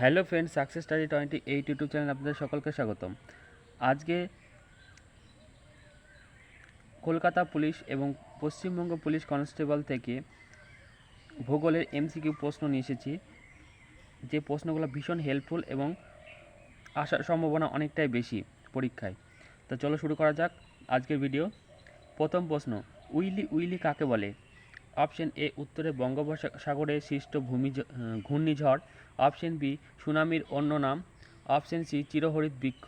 Hello friend success study twenty eight YouTube channel আপনাদের সকলকে স্বাগতম। আজকে কলকাতা পুলিশ এবং পশ্চিমবঙ্গ পুলিশ কনস্টেবল থেকে ভূগোলের এমসিকিউ প্রশ্ন নিয়ে এসেছি। যে প্রশ্নগুলো ভীষণ হেল্পফুল এবং আসার সম্ভাবনা অনেকটাই বেশি পরীক্ষায়। তো চলো শুরু করা যাক আজকের ভিডিও প্রথম প্রশ্ন, উইলি উইলি কাকে বলে? অপশন এ উত্তরে বঙ্গোপসাগরে সৃষ্ট ভূমি ঘূর্ণিঝড়, অপশন বি সুনামির অন্য নাম, অপশন সি চিরহরিত বৃক্ষ,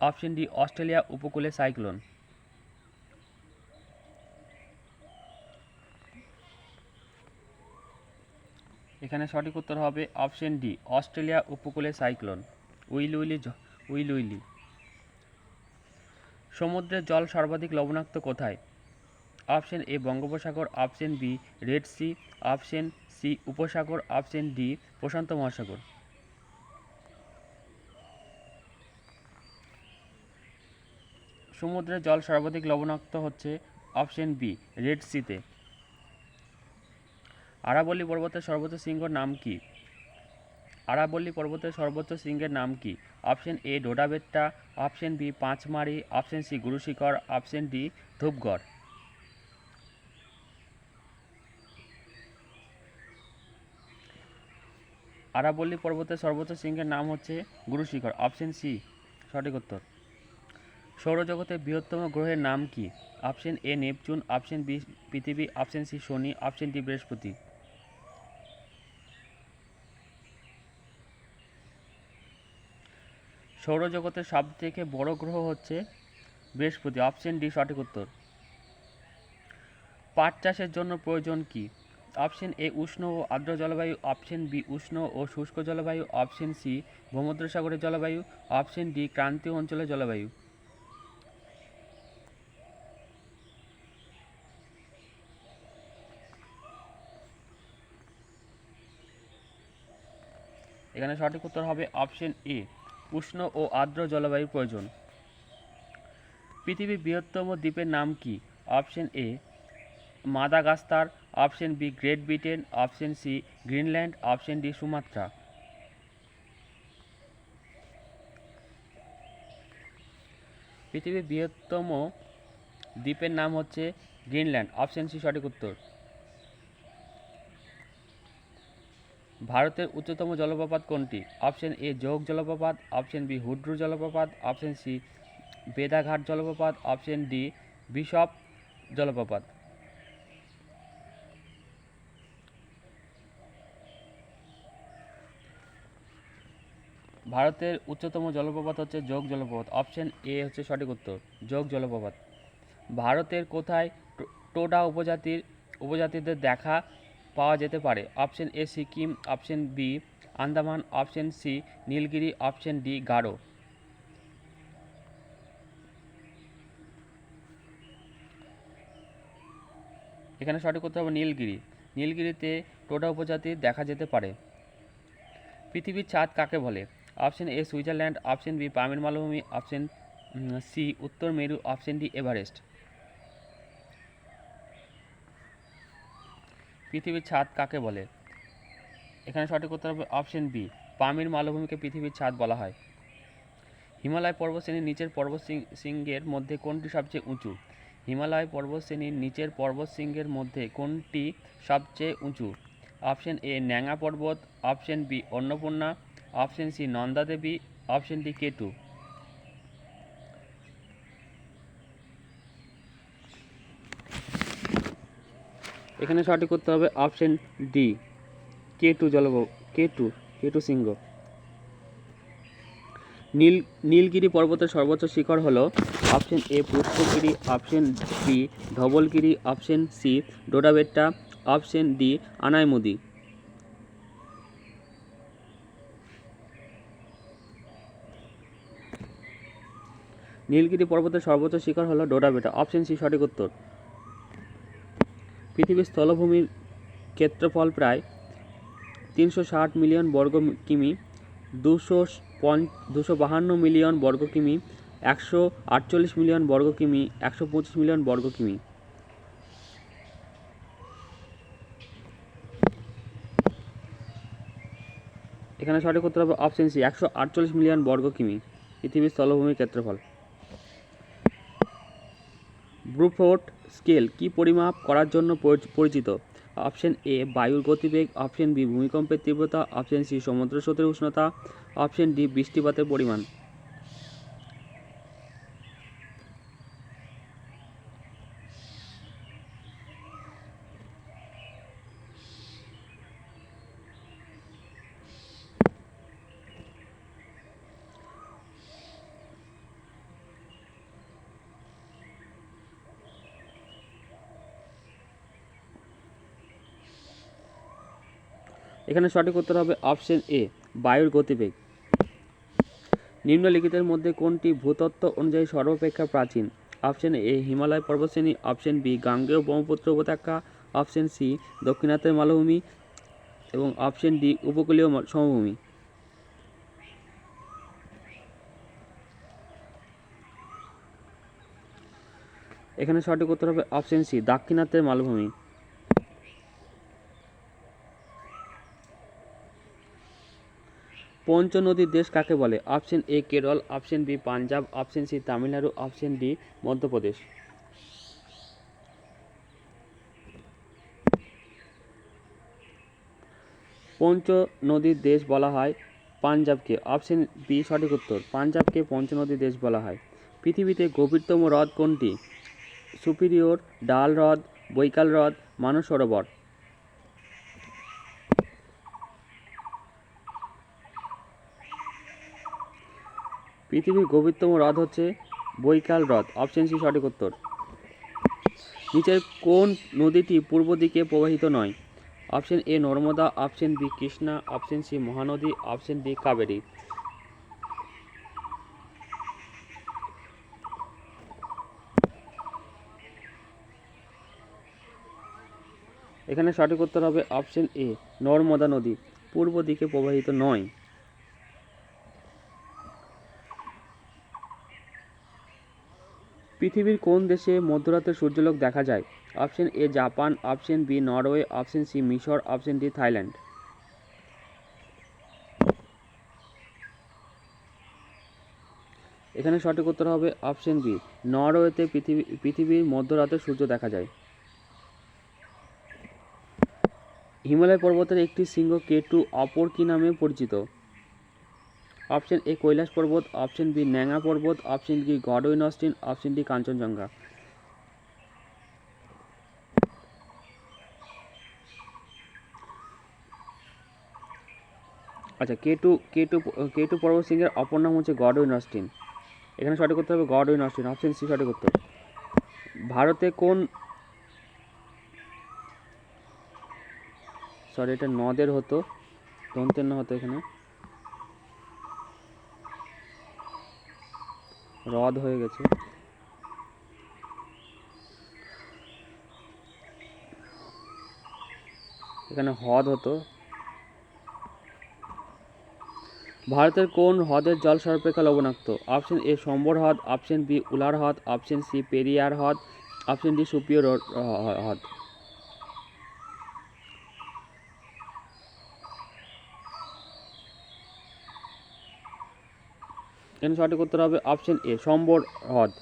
অপশন ডি অস্ট্রেলিয়া উপকূলে সাইক্লোন। এখানে সঠিক উত্তর হবে অপশন ডি, অস্ট্রেলিয়া উপকূলে cyclone. Will willy will willy সমুদ্রের জল সর্বাধিক লবণাক্ত কোথায়? অপশন এ বঙ্গোপসাগর, option B red sea, option C উপসাগর, অপশন ডি প্রশান্ত মহাসাগর। সমুদ্রের জল সর্বাধিক লবণাক্ত হচ্ছে অপশন বি রেড সিতে আরাবল্লী পর্বতের সর্বোচ্চ শৃঙ্গের নাম কি? আরাবল্লী পর্বতের সর্বোচ্চ শৃঙ্গের নাম কি? Option A Doddabetta, option B Pachmarhi, option C Gurushikhar, option D Dhupgarh. আরাবল্লী পর্বতের সর্বোচ্চ শৃঙ্গের নাম হচ্ছে গুরুশিখর অপশন সি সঠিক উত্তর। সৌরজগতের বৃহত্তম গ্রহের নাম কি? Option A Neptune option B পৃথিবী অপশন সি শনি অপশন ডি বৃহস্পতি। সৌরজগতের সব থেকে বড় গ্রহ হচ্ছে বৃহস্পতি অপশন ডি সঠিক উত্তর। পাট চাষের জন্য প্রয়োজন কি? অপশন এ উষ্ণ ও আর্দ্র জলবায়ু, অপশন বি উষ্ণ ও শুষ্ক জলবায়ু, অপশন সি ভূমধ্যসাগরের জলবায়ু, অপশন ডি ক্রান্তীয় অঞ্চলের জলবায়ু। এখানে সঠিক উত্তর হবে অপশন এ, উষ্ণ ও আর্দ্র জলবায়ুর প্রয়োজন। পৃথিবীর বৃহত্তম দ্বীপের নাম কি? Option A Madagascar option B Great Britain, option C Greenland, option D Sumatra. পৃথিবীর বৃহত্তম দ্বীপের নাম হচ্ছে গ্রিনল্যান্ড। অপশন সি সঠিক উত্তর। ভারতের উচ্চতম জলপ্রপাত কোনটি? অপশন এ যোগ জলপ্রপাত, অপশন বি হুড্রু জলপ্রপাত, অপশন সি বেদাঘাট জলপ্রপাত, অপশন ডি বিশপ জলপ্রপাত। ভারতের উচ্চতম জলপ্রপাত হচ্ছে যোগ জলপ্রপাত। অপশন এ হচ্ছে সঠিক উত্তর, যোগ জলপ্রপাত। ভারতের কোথায় টোডা উপজাতির, উপজাতিদের দেখা পাওয়া যেতে পারে? Option A Sikkim option B Andaman option C Nilgiri option D Garo. এখানে সঠিক উত্তর হবে নীলগিরি। নীলগিরিতে টোডা উপজাতি দেখা যেতে পারে। পৃথিবীর ছাদ কাকে বলে? Option A Switzerland, option B Pamir মালভূমি অপশন সি উত্তর মেরু, অপশন ডি এভারেস্ট। পৃথিবীর ছাদ কাকে বলে? এখানে সঠিক উত্তর হবে অপশন বি পামির মালভূমিকে পৃথিবীর ছাদ বলা হয়। হিমালয় পর্বতশ্রেণীর নিচের পর্বতশৃঙ্গের মধ্যে কোনটি সবচেয়ে উঁচু? হিমালয় পর্বতশ্রেণীর নিচের পর্বতশৃঙ্গের মধ্যে কোনটি সবচেয়ে উঁচু? অপশন এ ন্যাঙা পর্বত, option B Annapurna option C Nanda Devi option D K two এখানে সঠিক করতে হবে অপশন ডি কে টু জলব কে টু কে টু সিংহ নীল, নীলগিরি পর্বতের সর্বোচ্চ শিখর হলো option A Pushpagiri option B Dhaulagiri option C Doddabetta option D Anamudi. Nilgiri পর্বতের সর্বোচ্চ শিখর হলো ডোডাবেটা অপশন সি, সঠিক উত্তর। পৃথিবীর স্থলভূমির ক্ষেত্রফল প্রায় তিনশো ষাট মিলিয়ন বর্গ কিমি, দুশো পঞ্চ দুশো বাহান্ন মিলিয়ন বর্গ কিমি, একশো আটচল্লিশ মিলিয়ন বর্গ কিমি, একশো পঁচিশ মিলিয়ন বর্গ কিমি। এখানে সঠিক উত্তর হবে অপশন সি, একশো আটচল্লিশ মিলিয়ন বর্গ কিমি, পৃথিবীর স্থলভূমির ক্ষেত্রফল। ব্রুফোর্ট স্কেল কি পরিমাপ করার জন্য পরিচিত? অপশন এ, বায়ুর গতিবেগ। অপশন বি, ভূমিকম্পের তীব্রতা। অপশন সি, সমুদ্র স্রোতের উষ্ণতা। অপশন ডি, বৃষ্টিপাতের পরিমাণ। এখানে সঠিক উত্তর হবে অপশন এ, বায়ুর গতিবেগ। নিম্নলিখিতের মধ্যে কোনটি ভূতত্ত্ব অনুযায়ী সর্বাপেক্ষা প্রাচীন? অপশন এ, হিমালয় পর্বতশ্রেণী, অপশন বি, গাঙ্গেয় ব্রহ্মপুত্র উপত্যকা, অপশন সি, দক্ষিণাত্যের মালভূমি, এবং অপশন ডি, উপকূলীয় সমভূমি। এখানে সঠিক উত্তর হবে অপশন সি, দাক্ষিণাত্যের মালভূমি। পঞ্চ নদীর দেশ কাকে বলে? অপশন এ, Kerala, option B, Punjab, option C, Tamil Nadu, option D, Madhya Pradesh. পঞ্চ নদীর দেশ বলা হয় পাঞ্জাবকে। অপশন বি, সঠিক উত্তর, পাঞ্জাবকে পঞ্চ নদীর দেশ বলা হয়। পৃথিবীতে গভীরতম হ্রদ কোনটি? সুপিরিয়র ডাল হ্রদ, বৈকাল হ্রদ, মানস সরোবর। পৃথিবীর গভীরতম হ্রদ হচ্ছে বৈকাল হ্রদ। অপশন সি সঠিক উত্তর। নিচের কোন নদীটি পূর্ব দিকে প্রবাহিত নয়? Option A Narmada. Option B Krishna. Option C Mahanadi. Option D Kaveri. এখানে সঠিক উত্তর হবে অপশন এ নর্মদা নদী। পূর্ব দিকে প্রবাহিত নয়। পৃথিবীর কোন দেশে মধ্যরাতে সূর্যালোক দেখা যায়? Option A Japan, option B Norway, option C মিশর, অপশন ডি থাইল্যান্ড। এখানে সঠিক উত্তর হবে অপশন বি, নরওয়েতে পৃথিবী, পৃথিবীর মধ্যরাতে সূর্য দেখা যায়। হিমালয় পর্বতের একটি শৃঙ্গ কে টু অপর কি নামে পরিচিত? অপশন এ কৈলাস পর্বত, অপশন বি ন্যাঙ্গা পর্বত, option B Godwin Austen option D Kanchenjunga. আচ্ছা K two K two K two পর্বত সিংহের অপর নাম হচ্ছে গডউইন অস্টিন এখানে সঠিক করতে হবে গডউইন অস্টিন অপশন সি সঠিক করতে হবে ভারতে কোন সরি, এটা নদের হতো, দন্তের না হতো এখানে। হ্রদ হয়ে গেছে। এখানে হ্রদ হতো। ভারতের কোন হ্রদের জল সর্বাপেক্ষা লবণাক্ত? অপশন এ সম্বর হ্রদ, অপশন বি উলার হ্রদ, অপশন সি পেরিয়ার হ্রদ, অপশন ডি সুপিয়র হ্রদ। এখানে সঠিক উত্তর হবে অপশন এ, সম্বর হ্রদ।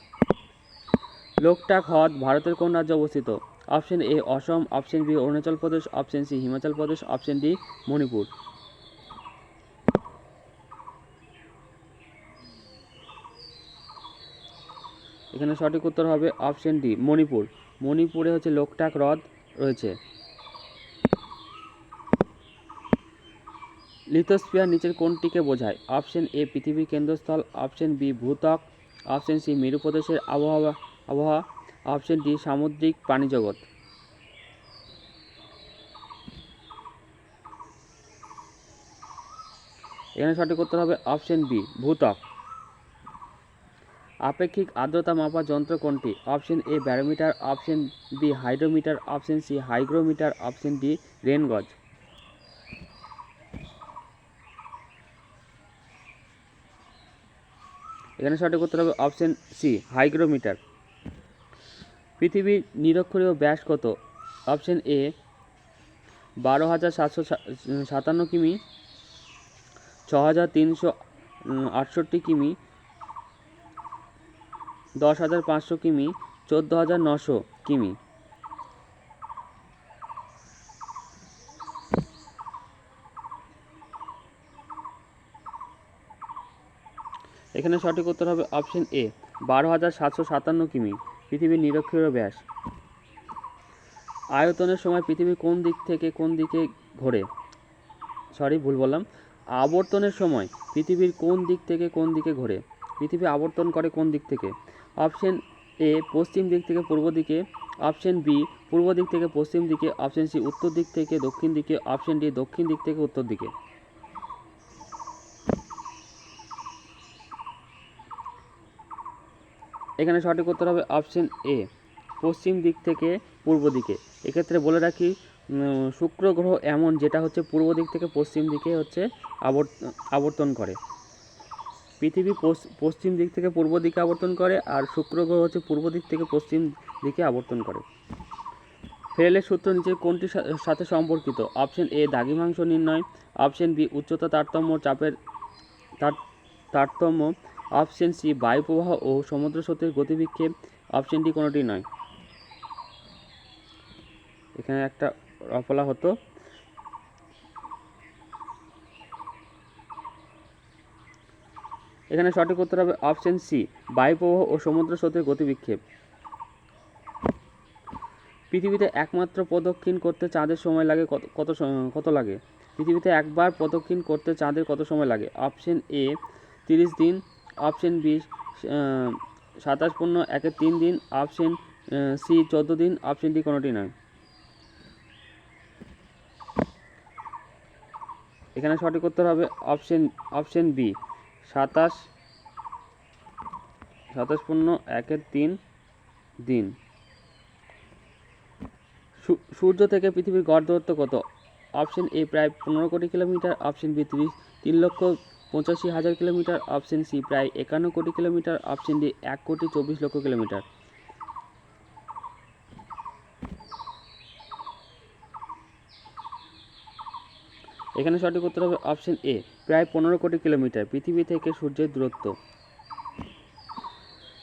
লোকটাক হ্রদ ভারতের কোন রাজ্যে অবস্থিত? Option A, Assam, option B, Arunachal Pradesh, option C, Himachal Pradesh, option D, Manipur. এখানে সঠিক উত্তর হবে অপশন ডি, মণিপুর। মণিপুরে হচ্ছে লোকটাক হ্রদ রয়েছে। লিথোস্ফিয়ার নিচের কোনটিকে বোঝায়। অপশন এ পৃথিবীর কেন্দ্রস্থল। অপশন বি ভূত্বক। অপশন সি মেরু প্রদেশের আবহাওয়া। আবহাওয়া। অপশন ডি সামুদ্রিক প্রাণীজগৎ। এখানে সঠিক উত্তর হবে অপশন বি ভূত্বক। আপেক্ষিক আর্দ্রতা মাপার যন্ত্র কোনটি? Option A barometer. Option B hydrometer. Option C hygrometer. Option D rain gauge. এখানে সঠিক উত্তর হবে অপশন সি, হাইগ্রোমিটার। পৃথিবীর নিরক্ষরীয় ব্যাস কত? অপশন এ, বারো হাজার সাতশো সাতান্ন কিমি, ছ হাজার তিনশো আটষট্টি কিমি, দশ হাজার পাঁচশো কিমি, চোদ্দ হাজার নশো কিমি। এখানে সঠিক উত্তর হবে অপশন এ, বারো হাজার সাতশো সাতান্ন কিমি পৃথিবীর নিরক্ষীয় ব্যাস। আয়তনের সময় পৃথিবী কোন দিক থেকে কোন দিকে ঘোরে? সরি ভুল বললাম। আবর্তনের সময় পৃথিবীর কোন দিক থেকে কোন দিকে ঘোরে? পৃথিবী আবর্তন করে কোন দিক থেকে? অপশন এ, পশ্চিম দিক থেকে পূর্ব দিকে। অপশন বি, পূর্ব দিক থেকে পশ্চিম দিকে। অপশন সি, উত্তর দিক থেকে দক্ষিণ দিকে। অপশন ডি, দক্ষিণ দিক থেকে উত্তর দিকে। এখানে সঠিক উত্তর হবে অপশন এ, পশ্চিম দিক থেকে পূর্ব দিকে। এক্ষেত্রে বলে রাখি শুক্র গ্রহ এমন যেটা হচ্ছে পূর্ব দিক থেকে পশ্চিম দিকে হচ্ছে আবর্ত আবর্তন করে। পৃথিবী পশ্চিম দিক থেকে পূর্ব দিকে আবর্তন করে আর শুক্র গ্রহ হচ্ছে পূর্ব দিক থেকে পশ্চিম দিকে আবর্তন করে। ফেরেলের সূত্র নিচে কোনটির সাথে সম্পর্কিত? অপশন এ দাগিমাংস নির্ণয়। অপশন বি, উচ্চতা তারতম্য চাপের তার- তারতম্য অপশন সি, বায়ুপ্রবাহ ও সমুদ্র স্রোতের গতিবিক্ষেপ। অপশন ডি কোনোটি নয়। এখানে একটা রফলা হতো। এখানে সঠিক উত্তর হবে অপশন সি, বায়ুপ্রবাহ ও সমুদ্র স্রোতের গতিবিক্ষেপ। পৃথিবীতে একমাত্র প্রদক্ষিণ করতে চাঁদের সময় লাগে কত কত কত লাগে? পৃথিবীতে একবার প্রদক্ষিণ করতে চাঁদের কত সময় লাগে? অপশন এ, তিরিশ দিন অপশন বি সাতাশ পূর্ণ একের তিন দিন। অপশন সি, চোদ্দ দিন। অপশন ডি, কোনোটি নয়। এখানে সঠিক উত্তর হবে অপশন অপশন বি, সাতাশ সাতাশ পূর্ণ একের তিন দিন। সূর্য থেকে পৃথিবীর গড় দূরত্ব কত? অপশন এ প্রায় পনেরো কোটি কিলোমিটার, অপশন বি তিরিশ, তিন লক্ষ পঁচাশি হাজার কিলোমিটার অপশন সি, প্রায় একান্ন কোটি কিলোমিটার অপশন ডি, এক কোটি চব্বিশ লক্ষ কিলোমিটার। এখানে সঠিক উত্তর হবে অপশন এ, প্রায় পনেরো কোটি কিলোমিটার, পৃথিবী থেকে সূর্যের দূরত্ব।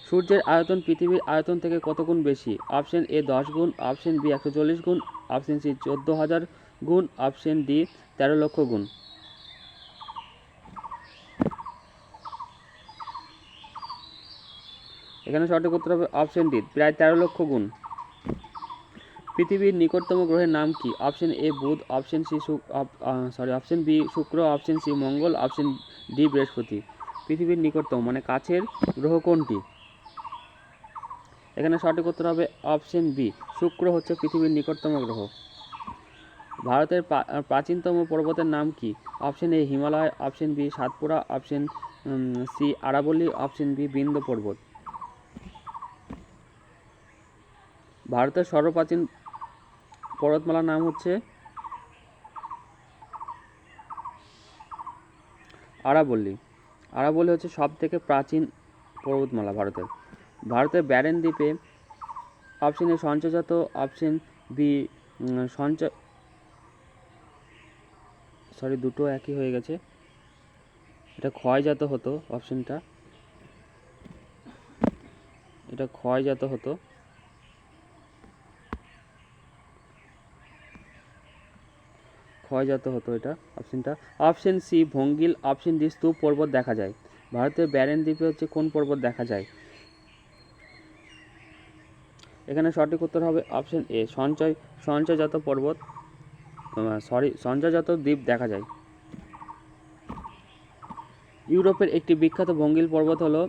সূর্যের আয়তন পৃথিবীর আয়তন থেকে কত গুণ বেশি? অপশন এ দশ গুণ, অপশন বি একশো চল্লিশ গুণ, অপশন সি চোদ্দ হাজার গুণ, অপশন ডি তেরো লক্ষ গুণ। এখানে সঠিক উত্তর হবে অপশন ডি, প্রায় তেরো লক্ষ গুণ। পৃথিবীর নিকটতম গ্রহের নাম কি? অপশন এ, বুধ, option C sorry option B, শুক্র, অপশন সি, মঙ্গল, অপশন ডি, বৃহস্পতি। পৃথিবীর নিকটতম মানে কাছের গ্রহ কোনটি? এখানে সঠিক উত্তর হবে অপশন বি, শুক্র হচ্ছে পৃথিবীর নিকটতম গ্রহ। ভারতের প্রাচীনতম পর্বতের নাম কি? Option A, Himalaya, option B, Satpura, option C, আরাবল্লী, option B, Vindhya পর্বত। ভারতের সর্বপ্রাচীন পর্বতমালার নাম হচ্ছে আরাবল্লী। আরাবল্লী হচ্ছে সব থেকে প্রাচীন পর্বতমালা ভারতের। ভারতের ব্যারেন দ্বীপে অপশন এ সঞ্চয়জাত, অপশন বি সঞ্চয় সরি, দুটো একই হয়ে গেছে। এটা ক্ষয়জাত হতো, অপশনটা। এটা ক্ষয়জাত হতো। ক্ষয়জাত হতো এটা অপশনটা অপশন সি ভঙ্গিল। অপশন ডি স্তূপ পর্বত দেখা যায়। ভারতের ব্যারেন দ্বীপে হচ্ছে কোন পর্বত দেখা যায়? এখানে সঠিক উত্তর হবে অপশন এ সঞ্চয়, সঞ্চয়জাত পর্বত সরি সঞ্চয়জাত দ্বীপ দেখা যায়। ইউরোপের একটি বিখ্যাত ভঙ্গিল পর্বত হলো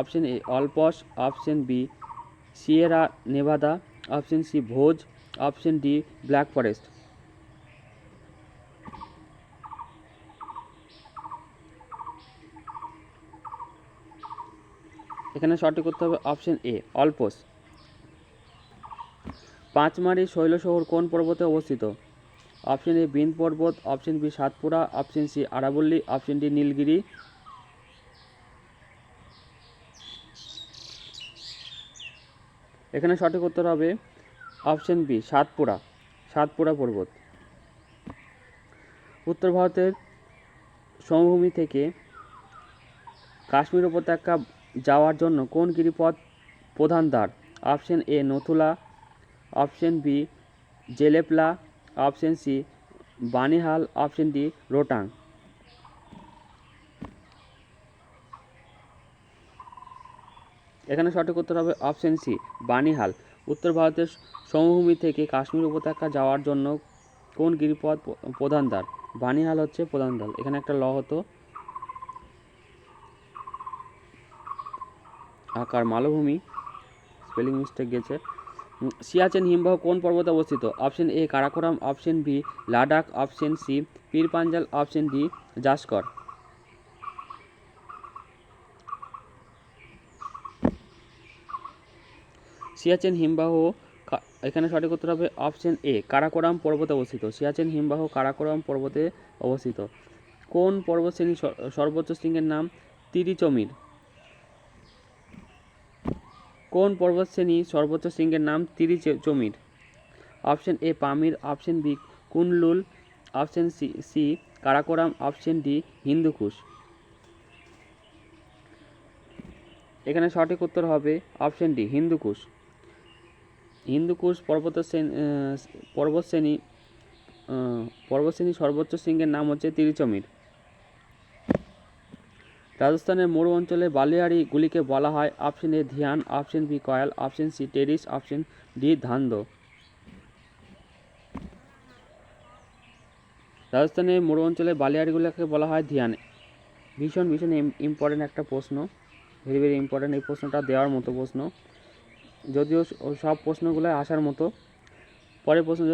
option A Alps option B Sierra Nevada option C Vosges option D Black Forest. এখানে সঠিক করতে হবে অপশন এ অলপস পাঁচমারি শৈলশহর কোন পর্বতে অবস্থিত? অপশন এ বিন্দ পর্বত option B Satpura option C আরাবল্লী option D Nilgiri. এখানে সঠিক উত্তর হবে অপশন বি সাতপুরা সাতপুরা পর্বত। উত্তর ভারতের সমভূমি থেকে কাশ্মীর উপত্যকা যাওয়ার জন্য কোন গিরিপথ প্রধান দ্বার? Option A Nathula option B, Jelepla. Option C, Banihal. Option D, Rohtang. এখানে সঠিক উত্তর হবে অপশন সি, বানিহাল। উত্তর ভারতের সমভূমি থেকে কাশ্মীর উপত্যকা যাওয়ার জন্য কোন গিরিপথ প্রধান দ্বার? বানিহাল হচ্ছে প্রধান দ্বার। এখানে একটা ল হতো। আকার মালভূমি স্পেলিং মিস্টেক গেছে। সিয়াচেন হিমবাহ কোন পর্বতে অবস্থিত? Option A Karakoram option B Ladakh option C Pir Panjal option D Zanskar. Siachen হিমবাহ এখানে সঠিক উত্তর হবে অপশন এ কারাকোরাম পর্বতে অবস্থিত। সিয়াচেন হিমবাহ কারাকোরাম পর্বতে অবস্থিত। কোন পর্বতশ্রেণী স- সর্বোচ্চ শৃঙ্গের নাম তিরিচমির? কোন পর্বতশ্রেণী সর্বোচ্চ শৃঙ্গের নাম তিরি তিরিচমির? Option A Pamir, option B Kunlun, option C C Karakoram, option D Hindu Kush. এখানে সঠিক উত্তর হবে অপশন ডি হিন্দুকুশ। হিন্দুকুশ পর্বত শ্রেণি পর্বতশ্রেণী পর্বতশ্রেণী সর্বোচ্চ শৃঙ্গের নাম হচ্ছে তিরিচমির। রাজস্থানের মরু অঞ্চলে বালিয়াড়ি গুলিকে বলা হয় option A ধিয়ান, option B kayal, option C teris, option D dhand. রাজস্থানের মরু অঞ্চলে বালিয়াড়িগুলোকে বলা হয় ধিয়ান। ভীষণ ভীষণ ইম্পর্টেন্ট একটা প্রশ্ন। ভেরি ভেরি ইম্পর্টেন্ট এই প্রশ্নটা দেওয়ার মতো প্রশ্ন। যদিও সব প্রশ্নগুলো আসার মতো। পরের প্রশ্ন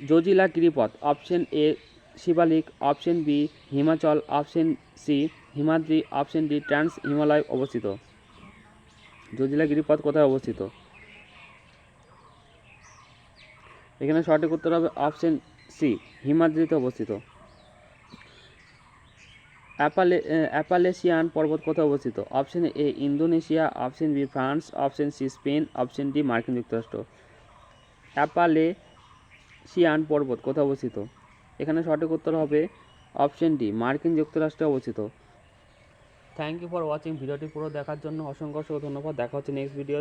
Zojila গিরিপথ, option A Shivalik option B Himachal option C Himadri option D trans Himalaya অবস্থিত। জজিলা গিরিপথ কোথায় অবস্থিত? এখানে সঠিক উত্তর হবে অপশন সি হিমাদ্রিতে অবস্থিত। অ্যাপালে আহ, অ্যাপালেসিয়ান পর্বত কোথায় অবস্থিত? Option A Indonesia option B France option C Spain option D মার্কিন যুক্তরাষ্ট্র। অ্যাপালেসিয়ান পর্বত কোথায় অবস্থিত? এখানে সঠিক উত্তর হবে অপশন ডি, মার্কিন যুক্তরাষ্ট্রে অবস্থিত। থ্যাংক ইউ ফর ওয়াচিং ভিডিওটি পুরো দেখার জন্য অসংখ্য অসংখ্য ধন্যবাদ। দেখা হচ্ছে নেক্সট ভিডিও